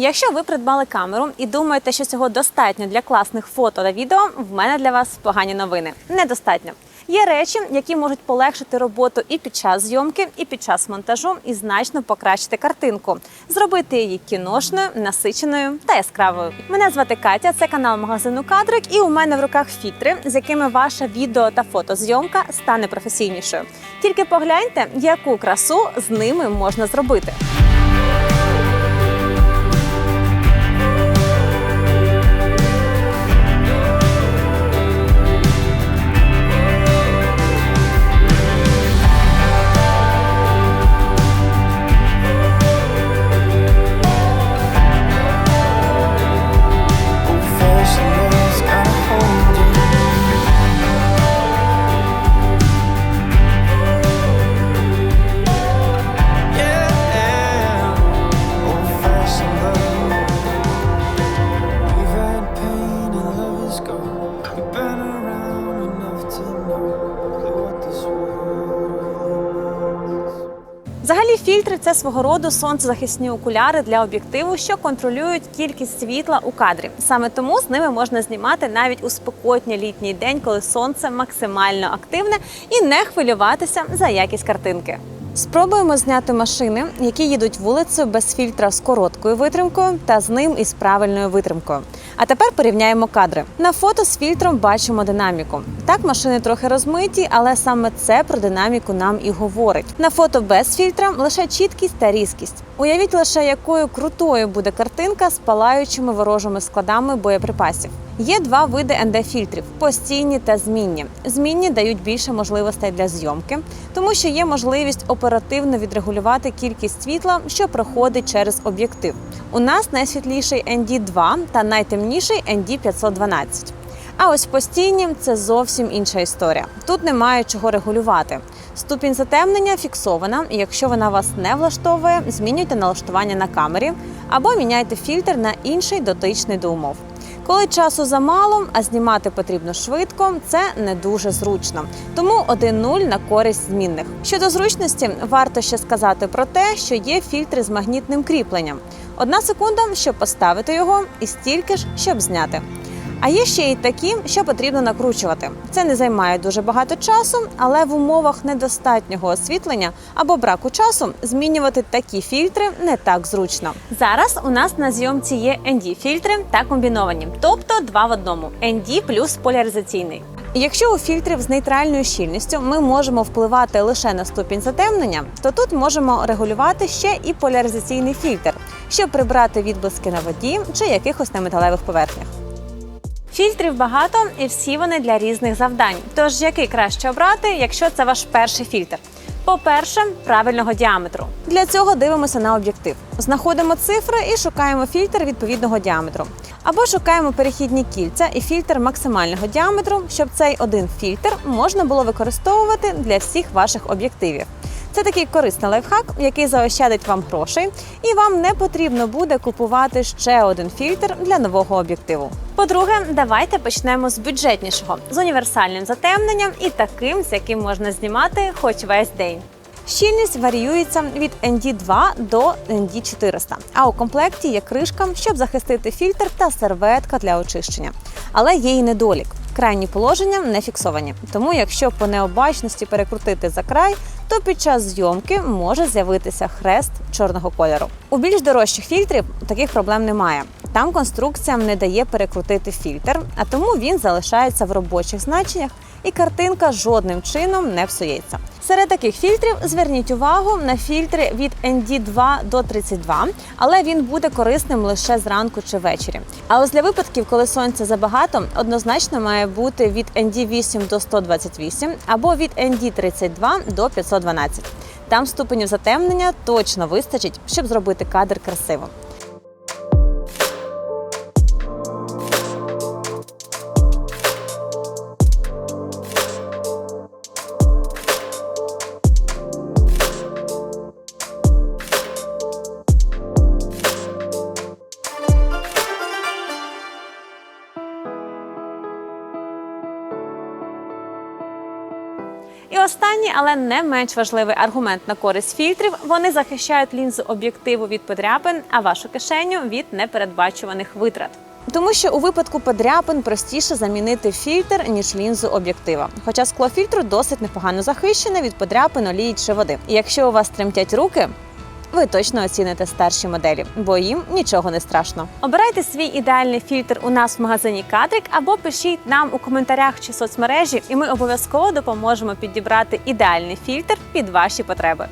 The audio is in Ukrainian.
Якщо ви придбали камеру і думаєте, що цього достатньо для класних фото та відео, в мене для вас погані новини. Недостатньо. Є речі, які можуть полегшити роботу і під час зйомки, і під час монтажу, і значно покращити картинку, зробити її кіношною, насиченою та яскравою. Мене звати Катя, це канал магазину Кадрик, і у мене в руках фільтри, з якими ваша відео та фотозйомка стане професійнішою. Тільки погляньте, яку красу з ними можна зробити. Фільтри це свого роду сонцезахисні окуляри для об'єктиву, що контролюють кількість світла у кадрі. Саме тому з ними можна знімати навіть у спекотній літній день, коли сонце максимально активне, і не хвилюватися за якість картинки. Спробуємо зняти машини, які їдуть вулицею без фільтра з короткою витримкою та з ним із правильною витримкою. А тепер порівняємо кадри. На фото з фільтром бачимо динаміку. Так, машини трохи розмиті, але саме це про динаміку нам і говорить. На фото без фільтра лише чіткість та різкість. Уявіть лише, якою крутою буде картинка з палаючими ворожими складами боєприпасів. Є два види ND-фільтрів – постійні та змінні. Змінні дають більше можливостей для зйомки, тому що є можливість оперативно відрегулювати кількість світла, що проходить через об'єктив. У нас найсвітліший ND2 та найтемніший ND512. А ось постійні це зовсім інша історія. Тут немає чого регулювати. Ступінь затемнення фіксована, і якщо вона вас не влаштовує, змінюйте налаштування на камері або міняйте фільтр на інший дотичний до умов. Коли часу замало, а знімати потрібно швидко, це не дуже зручно. Тому 1-0 на користь змінних. Щодо зручності, варто ще сказати про те, що є фільтри з магнітним кріпленням. Одна секунда, щоб поставити його, і стільки ж, щоб зняти. А є ще й такі, що потрібно накручувати. Це не займає дуже багато часу, але в умовах недостатнього освітлення або браку часу змінювати такі фільтри не так зручно. Зараз у нас на зйомці є ND-фільтри та комбіновані, тобто два в одному ND плюс поляризаційний. Якщо у фільтрів з нейтральною щільністю ми можемо впливати лише на ступінь затемнення, то тут можемо регулювати ще і поляризаційний фільтр, щоб прибрати відблиски на воді чи якихось неметалевих поверхнях. Фільтрів багато і всі вони для різних завдань. Тож який краще обрати, якщо це ваш перший фільтр? По-перше, правильного діаметру. Для цього дивимося на об'єктив. Знаходимо цифри і шукаємо фільтр відповідного діаметру. Або шукаємо перехідні кільця і фільтр максимального діаметру, щоб цей один фільтр можна було використовувати для всіх ваших об'єктивів. Це такий корисний лайфхак, який заощадить вам грошей, і вам не потрібно буде купувати ще один фільтр для нового об'єктиву. По-друге, давайте почнемо з бюджетнішого, з універсальним затемненням і таким, з яким можна знімати хоч весь день. Щільність варіюється від ND2 до ND400, а у комплекті є кришка, щоб захистити фільтр та серветка для очищення. Але є й недолік. Крайні положення не фіксовані. Тому, якщо по необачності перекрутити за край, то під час зйомки може з'явитися хрест чорного кольору. У більш дорожчих фільтрів таких проблем немає. Там конструкціям не дає перекрутити фільтр, а тому він залишається в робочих значеннях і картинка жодним чином не псується. Серед таких фільтрів зверніть увагу на фільтри від ND2 до 32, але він буде корисним лише зранку чи ввечері. А ось для випадків, коли сонця забагато, однозначно має бути від ND8 до 128 або від ND32 до 512. Там ступенів затемнення точно вистачить, щоб зробити кадр красивим. І останній, але не менш важливий аргумент на користь фільтрів. Вони захищають лінзу об'єктиву від подряпин, а вашу кишеню від непередбачуваних витрат. Тому що у випадку подряпин простіше замінити фільтр ніж лінзу об'єктива. Хоча скло фільтру досить непогано захищене від подряпин, олії чи води. І якщо у вас тремтять руки. Ви точно оціните старші моделі, бо їм нічого не страшно. Обирайте свій ідеальний фільтр у нас в магазині Кадрик або пишіть нам у коментарях чи соцмережі, і ми обов'язково допоможемо підібрати ідеальний фільтр під ваші потреби.